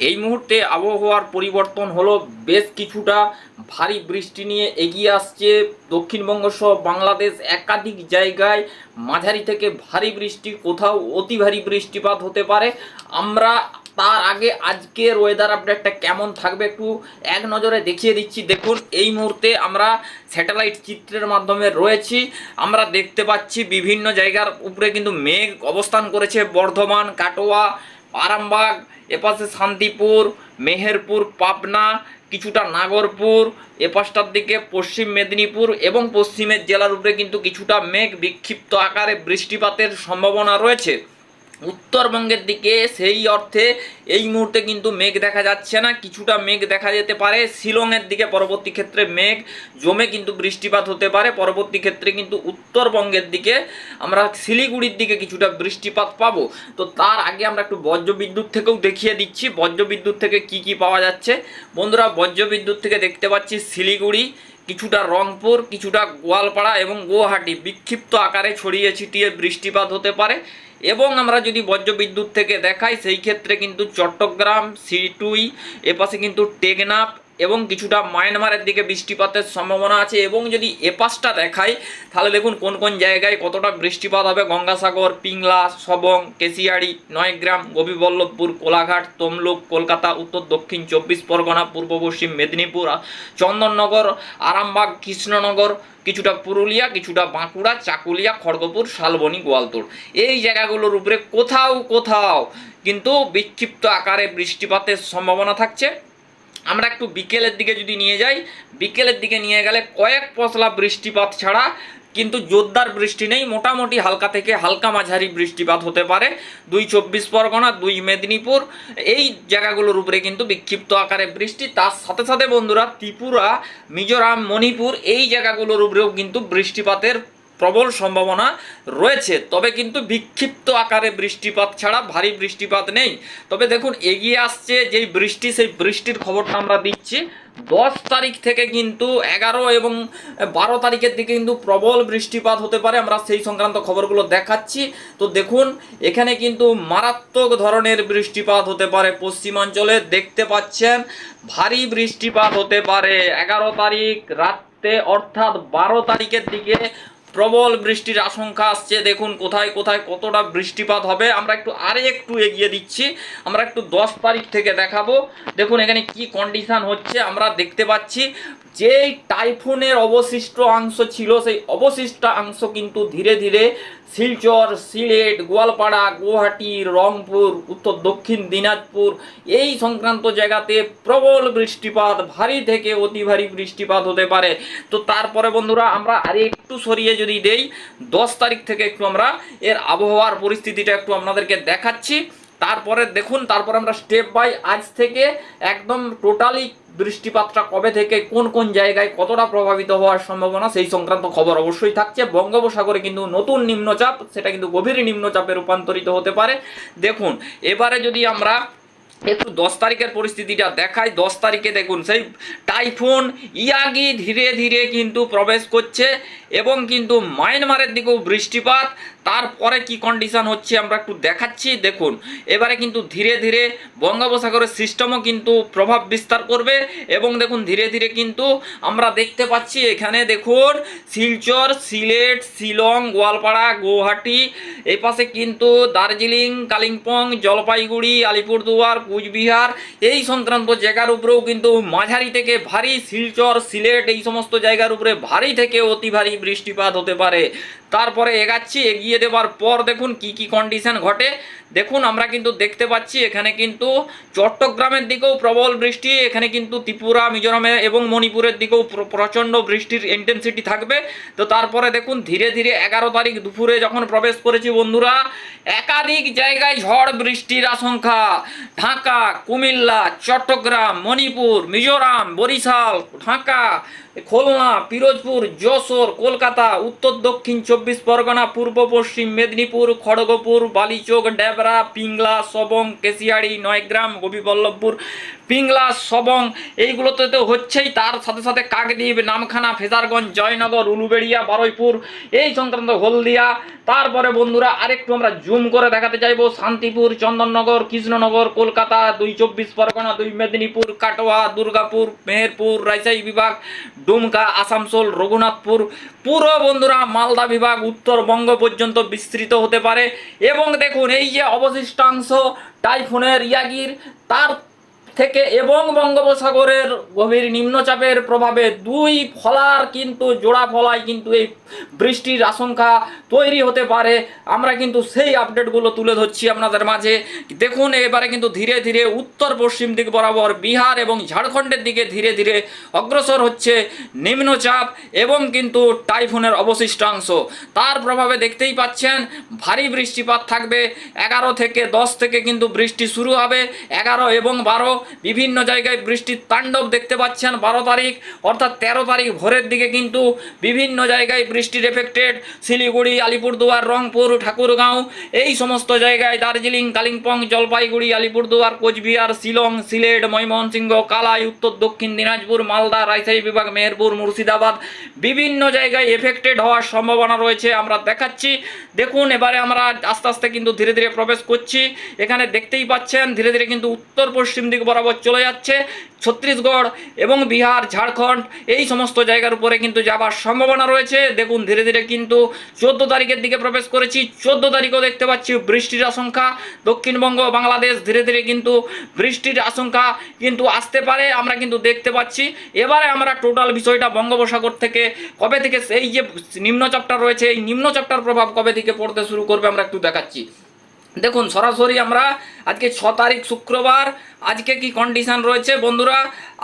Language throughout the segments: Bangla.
এই মুহূর্তে আবহাওয়ার পরিবর্তন হলো বেশ কিছুটা। ভারী বৃষ্টি নিয়ে এগিয়ে আসছে দক্ষিণবঙ্গ সহ বাংলাদেশ একাধিক জায়গায়। মাঝারি থেকে ভারী বৃষ্টি, কোথাও অতি ভারী বৃষ্টিপাত হতে পারে। আমরা তার আগে আজকের ওয়েদার আপডেটটা কেমন থাকবে একটু এক নজরে দেখিয়ে দিচ্ছি। দেখুন, এই মুহূর্তে আমরা স্যাটেলাইট চিত্রের মাধ্যমে রয়েছি। আমরা দেখতে পাচ্ছি বিভিন্ন জায়গার উপরে কিন্তু মেঘ অবস্থান করেছে। বর্ধমান, কাটোয়া, আরামবাগ এপাশে শান্তিপুর, মেহেরপুর, পাবনা, কিছুটা নাগরপুর, এপাশটার দিকে পশ্চিম মেদিনীপুর এবং পশ্চিমের জেলার উপরে কিন্তু কিছুটা মেঘ বিক্ষিপ্ত আকারে বৃষ্টিপাতের সম্ভাবনা রয়েছে। উত্তরবঙ্গের দিকে সেই অর্থে এই মুহূর্তে কিন্তু মেঘ দেখা যাচ্ছে না, কিছুটা মেঘ দেখা যেতে পারে। শিলংয়ের দিকে পরবর্তী ক্ষেত্রে মেঘ জমে কিন্তু বৃষ্টিপাত হতে পারে। পরবর্তী ক্ষেত্রে কিন্তু উত্তরবঙ্গের দিকে আমরা শিলিগুড়ির দিকে কিছুটা বৃষ্টিপাত পাবো। তো তার আগে আমরা একটু বজ্রবিদ্যুৎ থেকেও দেখিয়ে দিচ্ছি। বজ্রবিদ্যুৎ থেকে কি কি পাওয়া যাচ্ছে? বন্ধুরা, বজ্রবিদ্যুৎ থেকে দেখতে পাচ্ছি শিলিগুড়ি, কিছুটা রংপুর, কিছুটা গোয়ালপাড়া এবং গুয়াহাটি। বিক্ষিপ্ত আকারে ছড়িয়ে ছিটিয়ে বৃষ্টিপাত হতে পারে। এবং আমরা যদি বজ্র বিদ্যুৎ থেকে দেখাই, সেই ক্ষেত্রে কিন্তু চট্টগ্রাম সিটুই এপাশে কিন্তু টেকনাফ এবং কিছুটা মায়ানমারের দিকে বৃষ্টিপাতের সম্ভাবনা আছে এবং যদি এপাশটা দেখাই, তাহলে দেখুন কোন কোন জায়গায় কতটা বৃষ্টিপাত হবে। গঙ্গাসাগর, পিংলা, সবং, কেশিয়াড়ি, নয়গ্রাম, গোপীবল্লভপুর, কোলাঘাট, তমলুক, কলকাতা, উত্তর দক্ষিণ চব্বিশ পরগনা, পূর্ব পশ্চিম মেদিনীপুর, চন্দননগর, আরামবাগ, কৃষ্ণনগর, কিছুটা পুরুলিয়া, কিছুটা বাঁকুড়া, চাকুলিয়া, খড়গপুর, শালবনী, গোয়ালতোড়। এই জায়গাগুলোর উপরে কোথাও কোথাও কিন্তু বিক্ষিপ্ত আকারে বৃষ্টিপাতের সম্ভাবনা থাকছে। আমরা একটু বিকেলের দিকে যদি নিয়ে যাই, বিকেলের দিকে নিয়ে গেলে কয়েক পশলা বৃষ্টিপাত ছাড়া কিন্তু জোরদার বৃষ্টি নেই, মোটামুটি হালকা থেকে হালকা মাঝারি বৃষ্টিপাত হতে পারে। দুই চব্বিশ পরগনা, দুই মেদিনীপুর, এই জায়গাগুলোর উপরে কিন্তু বিক্ষিপ্ত আকারে বৃষ্টি। তার সাথে সাথে বন্ধুরা, ত্রিপুরা, মিজোরাম, মণিপুর, এই জায়গাগুলোর উপরেও কিন্তু বৃষ্টিপাতের প্রবল সম্ভাবনা রয়েছে। তবে কিন্তু বিক্ষিপ্ত আকারে বৃষ্টিপাত ছাড়া ভারী বৃষ্টিপাত নেই। তবে দেখুন, এগিয়ে আসছে যেই বৃষ্টি, সেই বৃষ্টির খবরটা আমরা দিচ্ছি। দশ তারিখ থেকে কিন্তু এগারো এবং বারো তারিখের দিকে কিন্তু প্রবল বৃষ্টিপাত হতে পারে। আমরা সেই সংক্রান্ত খবরগুলো দেখাচ্ছি। তো দেখুন, এখানে কিন্তু মারাত্মক ধরনের বৃষ্টিপাত হতে পারে পশ্চিমাঞ্চলে। দেখতে পাচ্ছেন, ভারী বৃষ্টিপাত হতে পারে। এগারো তারিখ রাতে অর্থাৎ বারো তারিখের দিকে প্রবল বৃষ্টির আশঙ্কা আসছে। দেখুন কোথায় কোথায় কতটা বৃষ্টিপাত হবে। আমরা একটু আরে একটু এগিয়ে দিচ্ছি। আমরা একটু দশ তারিখ থেকে দেখাবো। দেখুন এখানে কি কন্ডিশন হচ্ছে আমরা দেখতে পাচ্ছি। যেই টাইফুনের অবশিষ্ট অংশ ছিল, সেই অবশিষ্ট অংশ কিন্তু ধীরে ধীরে শিলচর, সিলেট, গোয়ালপাড়া, গুয়াহাটি, রংপুর, উত্তর দক্ষিণ দিনাজপুর এই সংক্রান্ত জায়গাতে প্রবল বৃষ্টিপাত, ভারী থেকে অতি ভারী বৃষ্টিপাত হতে পারে। তো তারপরে বন্ধুরা আমরা আর একটু সরিয়ে যদি দেই, দশ তারিখ থেকে একটু আমরা এর আবহাওয়ার পরিস্থিতিটা একটু আপনাদেরকে দেখাচ্ছি। তারপরে দেখুন, তারপর আমরা স্টেপ বাই আজ থেকে একদম টোটালি বৃষ্টিপাতটা কবে থেকে, কোন কোন জায়গায় কতটা প্রভাবিত হওয়ার সম্ভাবনা, সেই সংক্রান্ত খবর অবশ্যই থাকছে। বঙ্গোপসাগরে কিন্তু নতুন নিম্নচাপ, সেটা কিন্তু গভীর নিম্নচাপে রূপান্তরিত হতে পারে। দেখুন, এবারে যদি আমরা একটু দশ তারিখের পরিস্থিতিটা দেখাই, দশ তারিখে দেখুন, সেই টাইফুন ইয়াগি ধীরে ধীরে কিন্তু প্রবেশ করছে। এবং কিন্তু মায়ানমারের দিকেও বৃষ্টিপাত। তারপরে কি কন্ডিশন হচ্ছে আমরা একটু দেখাচ্ছি, দেখুন। এবারে কিন্তু ধীরে ধীরে বঙ্গোপসাগরের সিস্টেমও কিন্তু প্রভাব বিস্তার করবে এবং দেখুন, ধীরে ধীরে কিন্তু আমরা দেখতে পাচ্ছি এখানে দেখুন, শিলচর, সিলেট, শিলং, গোয়ালপাড়া, গুয়াহাটি, এই পাশে কিন্তু দার্জিলিং, কালিম্পং, জলপাইগুড়ি, আলিপুরদুয়ার, কুচবিহার, এই সংক্রান্ত জায়গার উপরেও কিন্তু মাঝারি থেকে ভারী, শিলচর, সিলেট, এই সমস্ত জায়গার উপরে ভারী থেকে অতি ভারী বৃষ্টিপাত হতে পারে। তারপরে এগাচ্ছি, এগিয়ে দেওয়ার পর দেখুন কি কি কন্ডিশন ঘটে। দেখুন, আমরা কিন্তু দেখতে পাচ্ছি, এখানে কিন্তু চট্টগ্রামের দিকেও প্রবল বৃষ্টি, এখানে কিন্তু ত্রিপুরা, মিজোরামে এবং মণিপুরের দিকেও প্র- প্রচণ্ড বৃষ্টির ইন্টেন্সিটি থাকবে। তো তারপরে দেখুন, ধীরে ধীরে এগারো তারিখ দুপুরে যখন প্রবেশ করেছি বন্ধুরা, একাধিক জায়গায় ঝড় বৃষ্টির আশঙ্কা। ঢাকা, কুমিল্লা, চট্টগ্রাম, মণিপুর, মিজোরাম, বরিশাল, ঢাকা, খুলনা, পিরোজপুর, যশোর, কলকাতা, উত্তর দক্ষিণ চব্বিশ পরগনা, পূর্ব পশ্চিম মেদিনীপুর, খড়গপুর, বালিচোক, ডেবরা, পিংলা, সবং, কেশিয়াড়ি, নয়গ্রাম, গোপীবল্লভপুর, পিংলা, সবং, এইগুলোতে তো হচ্ছেই। তার সাথে সাথে কাকদ্বীপ, নামখানা, ফেজারগঞ্জ, জয়নগর, উলুবেড়িয়া, বারুইপুর, এই সংক্রান্ত হলদিয়া। তারপরে বন্ধুরা, আরেকটু আমরা জুম করে দেখাতে চাইব। শান্তিপুর, চন্দননগর, কৃষ্ণনগর, কলকাতা, দুই চব্বিশ পরগনা, দুই মেদিনীপুর, কাটোয়া, দুর্গাপুর, মেহেরপুর, রাজশাহী বিভাগ, ডুমকা, আসানসোল, রঘুনাথপুর। পুরো বন্ধুরা, মালদা বিভাগ উত্তরবঙ্গ পর্যন্ত বিস্তৃত হতে পারে। এবং দেখুন এই যে অবশিষ্টাংশ টাইফুনের ইয়াগির তার থেকে এবং বঙ্গোপসাগরের গভীর নিম্নচাপের প্রভাবে দুই ফলার কিন্তু জোড়া ফলায় কিন্তু এই বৃষ্টির আশঙ্কা তৈরি হতে পারে। আমরা কিন্তু সেই আপডেটগুলো তুলে ধরছি আপনাদের মাঝে। দেখুন, এবারে কিন্তু ধীরে ধীরে উত্তর পশ্চিম দিক বরাবর বিহার এবং ঝাড়খণ্ডের দিকে ধীরে ধীরে অগ্রসর হচ্ছে নিম্নচাপ এবং কিন্তু টাইফুনের অবশিষ্টাংশ। তার প্রভাবে দেখতেই পাচ্ছেন, ভারী বৃষ্টিপাত থাকবে। এগারো থেকে দশ থেকে কিন্তু বৃষ্টি শুরু হবে। এগারো এবং বারো বিভিন্ন জায়গায় বৃষ্টির তাণ্ডব দেখতে পাচ্ছেন বারো তারিখ, অর্থাৎ তেরো তারিখ ভোরের দিকে কিন্তু বিভিন্ন জায়গায় বৃষ্টির এফেক্টেড শিলিগুড়ি, আলিপুরদুয়ার, রংপুর, ঠাকুরগাঁও, এই সমস্ত জায়গায় দার্জিলিং, কালিম্পং, জলপাইগুড়ি, আলিপুরদুয়ার, কোচবিহার, শিলং, সিলেট, ময়মনসিংহ, কালাই, উত্তর দক্ষিণ দিনাজপুর, মালদা, রাজশাহী বিভাগ, মেহেরপুর, মুর্শিদাবাদ, বিভিন্ন জায়গায় এফেক্টেড হওয়ার সম্ভাবনা রয়েছে আমরা দেখাচ্ছি। দেখুন, এবারে আমরা আস্তে আস্তে কিন্তু ধীরে ধীরে প্রবেশ করছি। এখানে দেখতেই পাচ্ছেন, ধীরে ধীরে কিন্তু উত্তর পশ্চিম দিক বরাবর চলে যাচ্ছে ছত্তিশগড় এবং বিহার, ঝাড়খণ্ড, এই সমস্ত জায়গার উপরে কিন্তু যাবার সম্ভাবনা রয়েছে। দেখুন, ধীরে ধীরে কিন্তু চোদ্দ তারিখের দিকে প্রবেশ করেছি। চোদ্দ তারিখও দেখতে পাচ্ছি বৃষ্টির আশঙ্কা। দক্ষিণবঙ্গ, বাংলাদেশ, ধীরে ধীরে কিন্তু বৃষ্টির আশঙ্কা কিন্তু আসতে পারে, আমরা কিন্তু দেখতে পাচ্ছি। এবারে আমরা টোটাল বিষয়টা বঙ্গোপসাগর থেকে, কবে থেকে এই যে নিম্নচাপটা রয়েছে, এই নিম্নচাপটার প্রভাব কবে থেকে পড়তে শুরু করবে আমরা একটু দেখাচ্ছি। দেখুন, সরাসরি আমরা আজকে ছ তারিখ শুক্রবার, আজকে কি কন্ডিশন রয়েছে? বন্ধুরা,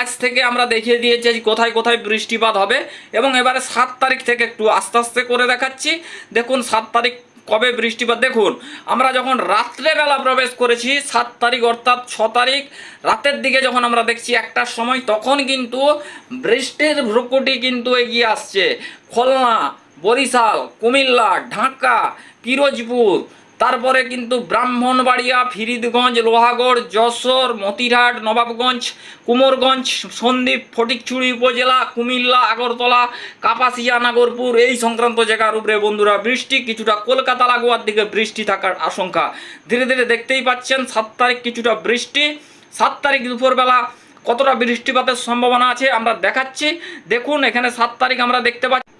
আজ থেকে আমরা দেখিয়ে দিয়েছি কোথায় কোথায় বৃষ্টিপাত হবে এবং এবারে সাত তারিখ থেকে একটু আস্তে আস্তে করে দেখাচ্ছি। দেখুন, সাত তারিখ কবে বৃষ্টিপাত? দেখুন, আমরা যখন রাত্রেবেলা প্রবেশ করেছি, সাত তারিখ অর্থাৎ ছ তারিখ, রাতের দিকে যখন আমরা দেখছি একটার সময়, তখন কিন্তু বৃষ্টির ভ্রুকুটি কিন্তু এগিয়ে আসছে। খুলনা, বরিশাল, কুমিল্লা, ঢাকা, পিরোজপুর তারপরে কিন্তু ব্রাহ্মণবাড়িয়া, ফিরিদগঞ্জ, লোহাগড়, যশোর, মতিরহাট, নবাবগঞ্জ, কুমোরগঞ্জ, সন্দ্বীপ, ফটিকছুড়ি উপজেলা, কুমিল্লা, আগরতলা, কাপাসিয়া, নাগরপুর এই সংক্রান্ত জায়গার উপরে বন্ধুরা বৃষ্টি কিছুটা কলকাতা লাগোয়ার দিকে বৃষ্টি থাকার আশঙ্কা। ধীরে ধীরে দেখতেই পাচ্ছেন সাত তারিখ কিছুটা বৃষ্টি। সাত তারিখ দুপুরবেলা কতটা বৃষ্টিপাতের সম্ভাবনা আছে আমরা দেখাচ্ছি। দেখুন, এখানে সাত তারিখ আমরা দেখতে পাচ্ছি।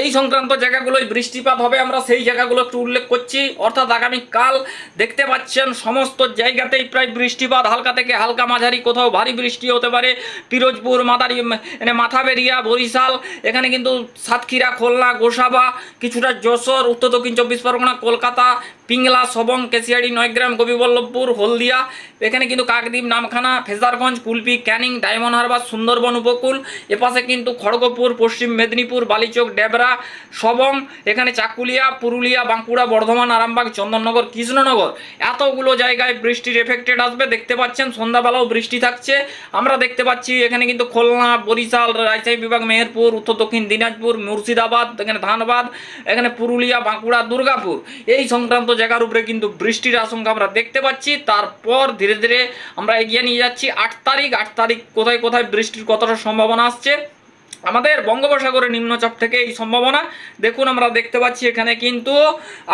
এই সংক্রান্ত জায়গাগুলোয় বৃষ্টিপাত হবে, আমরা সেই জায়গাগুলো একটু উল্লেখ করছি। অর্থাৎ আগামীকাল দেখতে পাচ্ছেন সমস্ত জায়গাতেই প্রায় বৃষ্টিপাত, হালকা থেকে হালকা মাঝারি, কোথাও ভারী বৃষ্টি হতে পারে। পিরোজপুর, মাদারি মানে মাথাবেরিয়া, বরিশাল, এখানে কিন্তু সাতক্ষীরা, খুলনা, গোসাবা, কিছুটা যশোর, উত্তর দক্ষিণ চব্বিশ পরগনা, কলকাতা পিংলা, সবং, কেশিয়াড়ি, নয়গ্রাম গোপীবল্লভপুর হলদিয়া। এখানে কিন্তু কাকদ্বীপ, নামখানা, ফেজারগঞ্জ, কুলপি, ক্যানিং, ডায়মন্ড হারবার, সুন্দরবন উপকূল। এপাশে কিন্তু খড়গপুর, পশ্চিম মেদিনীপুর, বালিচক, ডেবরা, সবং, এখানে চাকুলিয়া, পুরুলিয়া, বাঁকুড়া, বর্ধমান, আরামবাগ, চন্দননগর, কৃষ্ণনগর। এতগুলো জায়গায় বৃষ্টির এফেক্টেড আসবে, দেখতে পাচ্ছেন, সন্ধ্যাবেলাও বৃষ্টি থাকছে। আমরা দেখতে পাচ্ছি, এখানে কিন্তু খুলনা, বরিশাল, রাজশাহী বিভাগ, মেহেরপুর, উত্তর দক্ষিণ দিনাজপুর, মুর্শিদাবাদ, এখানে ধানবাদ, এখানে পুরুলিয়া, বাঁকুড়া, দুর্গাপুর। এই সংক্রান্ত জায়গার উপরে কিন্তু বৃষ্টির আশঙ্কা আমরা দেখতে পাচ্ছি। তারপর ধীরে ধীরে আমরা এগিয়ে নিয়ে যাচ্ছি। আট তারিখ আট তারিখ কোথায় কোথায় বৃষ্টির কতটা সম্ভাবনা আসছে? আমাদের বঙ্গোপসাগরের নিম্নচাপ থেকে এই সম্ভাবনা। দেখুন, আমরা দেখতে পাচ্ছি এখানে কিন্তু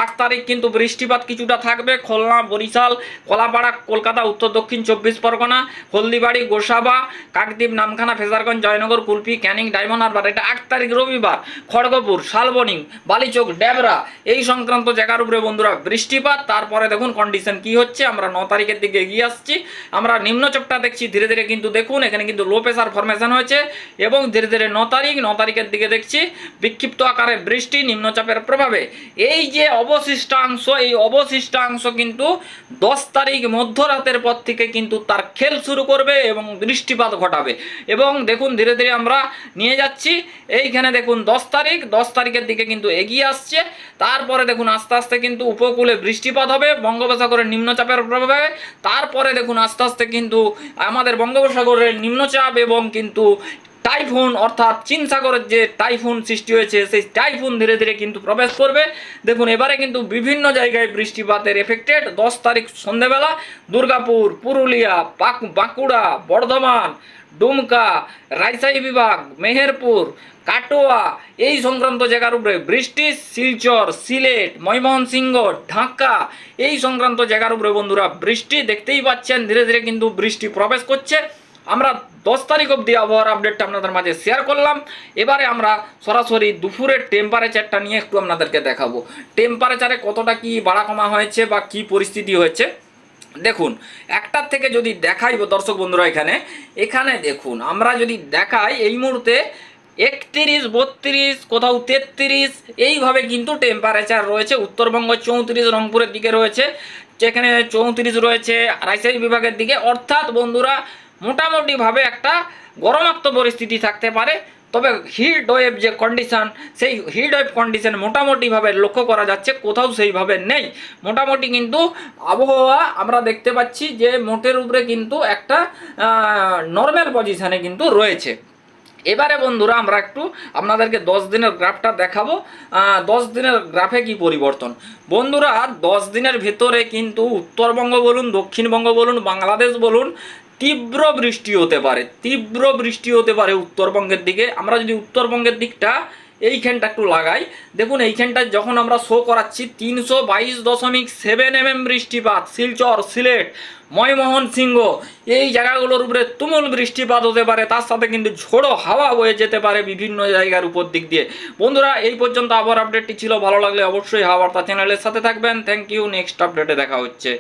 আট তারিখ কিন্তু বৃষ্টিপাত কিছুটা থাকবে। খুলনা, বরিশাল, কলাপাড়া, কলকাতা, উত্তর, দক্ষিণ, চব্বিশ পরগনা, হলদিবাড়ি, গোসাবা, কাকদ্বীপ, নামখানা, ফেজারগঞ্জ, জয়নগর, কুলপি, ক্যানিং, ডায়মন্ড হারবার। এটা আট তারিখ রবিবার। খড়গপুর, শালবনি, বালিচক, ডেবরা এই সংক্রান্ত জায়গার উপরে বন্ধুরা বৃষ্টিপাত। তারপরে দেখুন কন্ডিশন কি হচ্ছে? আমরা ন তারিখের দিকে এগিয়ে আসছি। আমরা নিম্নচাপটা দেখছি। ধীরে ধীরে কিন্তু দেখুন, এখানে কিন্তু লো প্রেসার ফরমেশন হয়েছে এবং ধীরে ধীরে ন তারিখ ন তারিখের দিকে দেখছি, বিক্ষিপ্ত আকারে বৃষ্টি, নিম্নচাপের প্রভাবে। এই যে অবশিষ্টাংশ, এই অবশিষ্টাংশ কিন্তু দশ তারিখ মধ্যরাতের পর থেকে কিন্তু তার খেল শুরু করবে এবং বৃষ্টিপাত ঘটাবে। এবং দেখুন, ধীরে ধীরে আমরা নিয়ে যাচ্ছি। এইখানে দেখুন, দশ তারিখ, দশ তারিখের দিকে কিন্তু এগিয়ে আসছে। তারপরে দেখুন, আস্তে আস্তে কিন্তু উপকূলে বৃষ্টিপাত হবে, বঙ্গোপসাগরের নিম্নচাপের প্রভাবে। তারপরে দেখুন, আস্তে আস্তে কিন্তু আমাদের বঙ্গোপসাগরের নিম্নচাপ এবং কিন্তু টাইফুন, অর্থাৎ চীন সাগরের যে টাইফুন সৃষ্টি হয়েছে, সেই টাইফুন ধীরে ধীরে কিন্তু প্রবেশ করবে। দেখুন, এবারে কিন্তু বিভিন্ন জায়গায় বৃষ্টিপাতের এফেক্টেড দশ তারিখ সন্ধেবেলা দুর্গাপুর, পুরুলিয়া, বাঁক- বাঁকুড়া, বর্ধমান, ডুমকা, রাজশাহী বিভাগ, মেহেরপুর, কাটোয়া, এই সংক্রান্ত জায়গার উপরে বৃষ্টি, শিলচর, সিলেট, ময়মনসিংহ, ঢাকা, এই সংক্রান্ত জায়গার উপরে বন্ধুরা বৃষ্টি দেখতেই পাচ্ছেন। ধীরে ধীরে কিন্তু বৃষ্টি প্রবেশ করছে। আমরা দশ তারিখ অবধি আবহাওয়ার আপডেটটা আপনাদের মাঝে শেয়ার করলাম। এবারে আমরা সরাসরি দুপুরের টেম্পারেচারটা নিয়ে একটু আপনাদেরকে দেখাবো। টেম্পারেচারে কতটা কি বাড়া কমা হয়েছে বা কি পরিস্থিতি হয়েছে? দেখুন একটার থেকে যদি দেখাই দর্শক বন্ধুরা এখানে এখানে দেখুন, আমরা যদি দেখাই এই মুহূর্তে একত্রিশ, বত্রিশ, কোথাও তেত্রিশ, এইভাবে কিন্তু টেম্পারেচার রয়েছে। উত্তরবঙ্গ চৌত্রিশ, রংপুরের দিকে রয়েছে। যেখানে চৌত্রিশ রয়েছে, রাজশাহী বিভাগের দিকে। অর্থাৎ বন্ধুরা মোটামুটিভাবে একটা গরমাক্ত পরিস্থিতি থাকতে পারে। তবে হিট ওয়েভ যে কন্ডিশন সেই হিট ওয়েভ কন্ডিশান মোটামুটিভাবে লক্ষ্য করা যাচ্ছে, কোথাও সেইভাবে নেই। মোটামুটি কিন্তু আবহাওয়া আমরা দেখতে পাচ্ছি যে মোটের উপরে কিন্তু একটা নর্মাল পজিশানে কিন্তু রয়েছে। এবারে বন্ধুরা আমরা একটু আপনাদেরকে দশ দিনের গ্রাফটা দেখাবো। দশ দিনের গ্রাফে কি পরিবর্তন? বন্ধুরা, দশ দিনের ভেতরে কিন্তু উত্তরবঙ্গ বলুন, দক্ষিণবঙ্গ বলুন, বাংলাদেশ বলুন তীব্র বৃষ্টি হতে পারে, তীব্র বৃষ্টি হতে পারে উত্তরবঙ্গের দিকে। আমরা যদি উত্তরবঙ্গের দিকটা এইখানটা একটু লাগাই, দেখুন এইখানটা যখন আমরা শো করাচ্ছি, তিনশো বাইশ দশমিক সেভেন এম এম বৃষ্টিপাত, শিলচর, সিলেট ময়মোহন সিংহ এই জায়গাগুলোর উপরে তুমুল বৃষ্টিপাত হতে পারে। তার সাথে কিন্তু ঝোড়ো হাওয়া বয়ে যেতে পারে বিভিন্ন জায়গার উপর দিক দিয়ে। বন্ধুরা, এই পর্যন্ত আবার আপডেটটি ছিল। ভালো লাগলে অবশ্যই হাওয়ার্তা চ্যানেলের সাথে থাকবেন। থ্যাংক ইউ নেক্সট আপডেটে দেখা হচ্ছে।